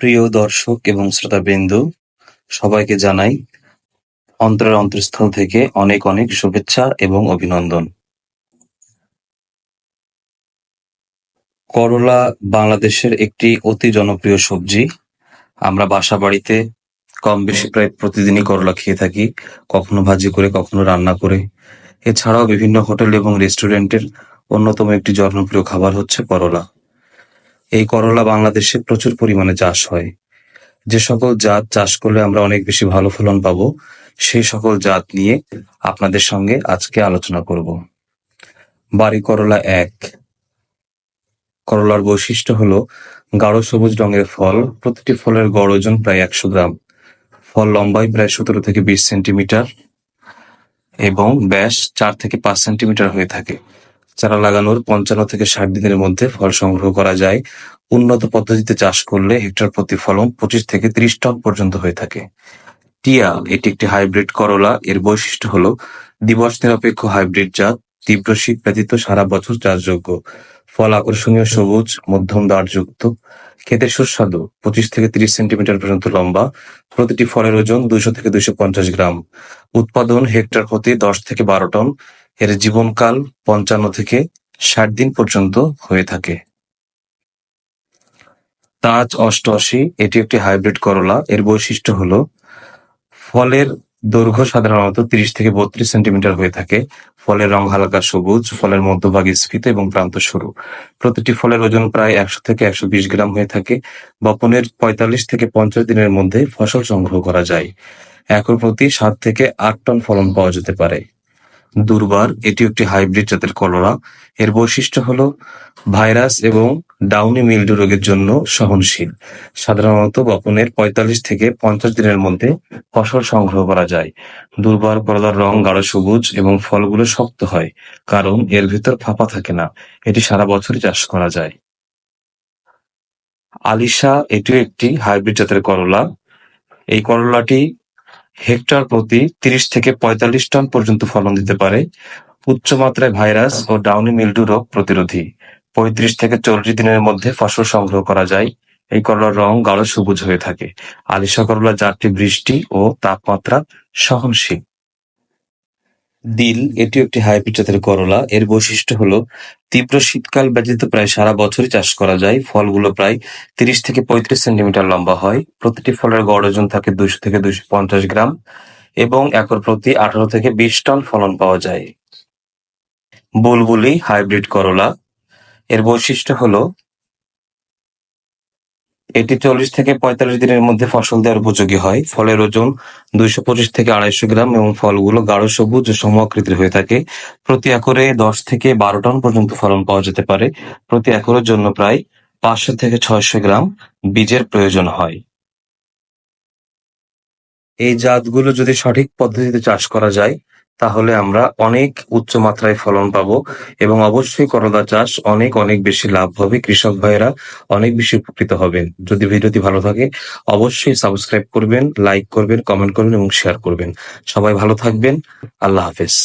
প্রিয় দর্শক এবং শ্রোতাবৃন্দ, সবাইকে জানাই অন্তরের অন্তঃস্থল থেকে অনেক অনেক শুভেচ্ছা এবং অভিনন্দন। করলা বাংলাদেশের একটি অতি জনপ্রিয় সবজি। আমরা বাসা বাড়িতে কম বেশি প্রায় প্রতিদিনই করলা খেয়ে থাকি, কখনো ভাজি করে, কখনো রান্না করে। এছাড়াও বিভিন্ন হোটেল এবং রেস্টুরেন্টের অন্যতম একটি জনপ্রিয় খাবার হচ্ছে করলা। এই করলা বাংলাদেশে প্রচুর পরিমাণে চাষ হয়। যে সকল জাত চাষ করলে আমরা অনেক বেশি ভালো ফলন পাবো, সেই সকল জাত নিয়ে আপনাদের সঙ্গে আজকে আলোচনা করব। বাড়ি করলা এক। করলার বৈশিষ্ট্য হলো গাঢ় সবুজ রঙের ফল। প্রতিটি ফলের গড় ওজন প্রায় একশো গ্রাম। ফল লম্বায় প্রায় সতেরো থেকে বিশ সেন্টিমিটার এবং ব্যাস চার থেকে পাঁচ সেন্টিমিটার হয়ে থাকে। চারা লাগানোর পঞ্চান্ন থেকে ষাট দিনের মধ্যে ফল সংগ্রহ করা যায়। উন্নত পদ্ধতিতে চাষ করলে হেক্টর প্রতি ফলন পঁচিশ থেকে ত্রিশ টন পর্যন্ত হয়ে থাকে। টিয়া, এটি একটি হাইব্রিড করলা। এর বৈশিষ্ট্য হল, দিবস নিরপেক্ষ হাইব্রিড জাত, তীব্র শীত ব্যতীত সারা বছর চাষযোগ্য। ফল আকর্ষণীয় সবুজ, মধ্যম দাঁড়যুক্ত। খেতে সুস্বাদু, পঁচিশ থেকে তিরিশ সেন্টিমিটার পর্যন্ত লম্বা। প্রতিটি ফলের ওজন দুইশো থেকে দুইশো পঞ্চাশ গ্রাম। উৎপাদন হেক্টর প্রতি দশ থেকে বারো টন। এর জীবনকাল পঞ্চান্ন থেকে ষাট দিন পর্যন্ত হয়ে থাকে। তাজ অষ্টআশি, এটি একটি হাইব্রিড করলা। এর বৈশিষ্ট্য হলো, ফলের দৈর্ঘ্য সাধারণত তিরিশ থেকে বত্রিশ সেন্টিমিটার হয়ে থাকে। ফলের রং হালকা সবুজ, ফলের মধ্যভাগ স্ফীত এবং প্রান্ত সরু। প্রতিটি ফলের ওজন প্রায় একশো থেকে একশো বিশ গ্রাম হয়ে থাকে। বপনের পঁয়তাল্লিশ থেকে পঞ্চাশ দিনের মধ্যে ফসল সংগ্রহ করা যায়। একর প্রতি সাত থেকে আট টন ফলন পাওয়া যেতে পারে। দুর্বার এটি একটি হাইব্রিড জাতের কলরা। এর বৈশিষ্ট্য হলো ভাইরাস এবং ডাউনি মিল্ডু রোগের জন্য সহনশীল। সাধারণত বপনের পঁয়তাল্লিশ থেকে পঞ্চাশ দিনের মধ্যে ফসল সংগ্রহ করা যায়। দুর্বার করলার রং গাঢ় সবুজ এবং ফলগুলো শক্ত হয়, কারণ এর ভিতর ফাঁপা থাকে না। এটি সারা বছরই চাষ করা যায়। আলিশা, এটিও একটি হাইব্রিড জাতের করলা। এই করলাটি হেক্টর প্রতি তিরিশ থেকে পঁয়তাল্লিশ টন পর্যন্ত ফলন দিতে পারে। উচ্চ মাত্রায় ভাইরাস ও ডাউনি মিল্ডু রোগ প্রতিরোধী। পঁয়ত্রিশ থেকে চল্লিশ দিনের মধ্যে ফসল সংগ্রহ করা যায়। এই করলার রং গাঢ় সবুজ হয়ে থাকে। আলিশা করলা জাতটি বৃষ্টি ও তাপমাত্রা সহনশীল। দিল, এটি একটি হাইব্রিড জাতের করলা। এর বৈশিষ্ট্য হলো তীব্র শীতকাল ব্যতীত প্রায় সারা বছরই চাষ করা যায়। ফলগুলো প্রায় তিরিশ থেকে পঁয়ত্রিশ সেন্টিমিটার লম্বা হয়। প্রতিটি ফলের গড় ওজন থাকে দুইশো থেকে দুইশো পঞ্চাশ গ্রাম এবং একর প্রতি আঠারো থেকে বিশ টন ফলন পাওয়া যায়। বুলবুলি হাইব্রিড করলা। এর বৈশিষ্ট্য হলো এটি চল্লিশ থেকে পঁয়তাল্লিশ দিনের মধ্যে ফসল দেওয়ার উপযোগী হয়। ফলের ওজন দুইশো পঁচিশ থেকে আড়াইশো গ্রাম এবং ফলগুলো গাঢ় সবুজ ও সমআকৃতির হয়ে থাকে। প্রতি একরে দশ থেকে বারো টন পর্যন্ত ফলন পাওয়া যেতে পারে। প্রতি একরের জন্য প্রায় পাঁচশো থেকে ছয়শো গ্রাম বীজের প্রয়োজন হয়। এই জাতগুলো যদি সঠিক পদ্ধতিতে চাষ করা যায় তাহলে আমরা অনেক উচ্চ মাত্রায় ফলন পাবো এবং অবশ্যই করলা চাষ অনেক অনেক বেশি লাভ হবে। কৃষক ভাইয়েরা অনেক বেশি উপকৃত হবেন। যদি ভিডিওটি ভালো থাকে, অবশ্যই সাবস্ক্রাইব করবেন, লাইক করবেন, কমেন্ট করবেন এবং শেয়ার করবেন। সবাই ভালো থাকবেন। আল্লাহ হাফেজ।